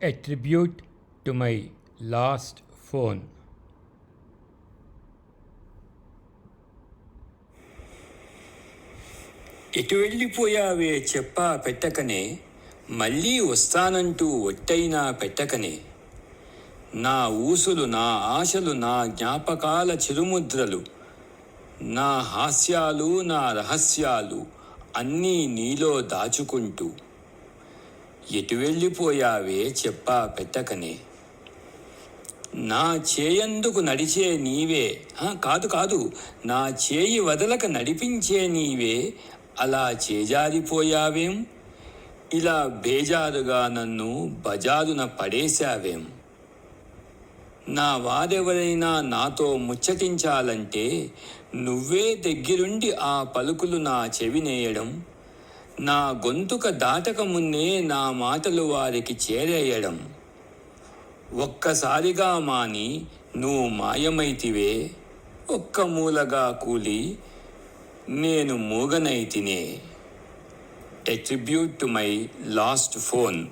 a to to my phone phone. ఎటు వెళ్ళిపోయావే చెప్పా పెట్టకనే మళ్ళీ వస్తానంటూ ఒట్టైనా పెట్టకనే నా ఊసులు నా ఆశలు నా జ్ఞాపకాల చిరుముద్రలు నా హాస్యాలు నా రహస్యాలు అన్నీ నీలో దాచుకుంటూ ఎటు వెళ్ళిపోయావే చెప్పా పెట్టకనే నా చేయందుకు నడిచే నీవే కాదు కాదు నా చేయి వదలక నడిపించే నీవే అలా చేజారిపోయావేం? ఇలా బేజారుగా నన్ను బజారున పడేశావేం? నా వారెవరైనా నాతో ముచ్చటించాలంటే నువ్వే దగ్గరుండి ఆ పలుకులు నా చెవినేయడం నా గొంతుక దాటకమున్నే నా మాటలు వారికి చేరేయడం. ఒక్కసారిగా మాని నువ్వు మాయమైతివే ఒక్క మూలగా కూలి నేను మూగనైతినే. Attribute to my lost phone